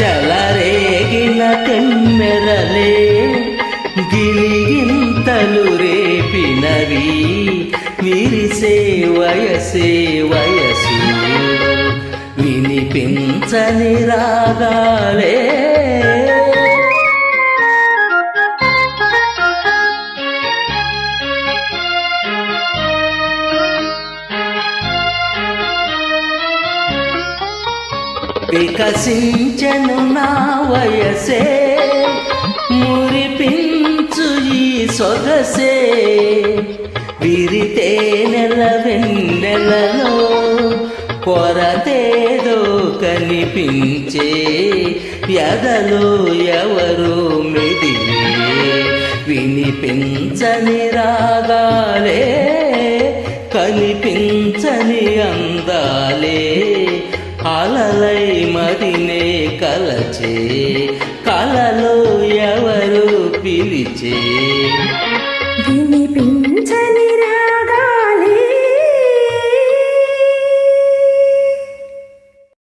చలరేగిన కన్నెరలే గిలిగింతలు రేపినవి. విరిసే వయసే వయసు వినిపించని రాగాలే. వికసించను నా వయసే మురిపించు ఈ సొగసే. విరితే నెల వెన్నెలలో కొరతేదో కనిపించే ఎదలో ఎవరు మెదిలే. వినిపించని రాగాలే కనిపించని అందాలే. అలలై మదినే కలచే కలలో ఎవరు పిలిచే?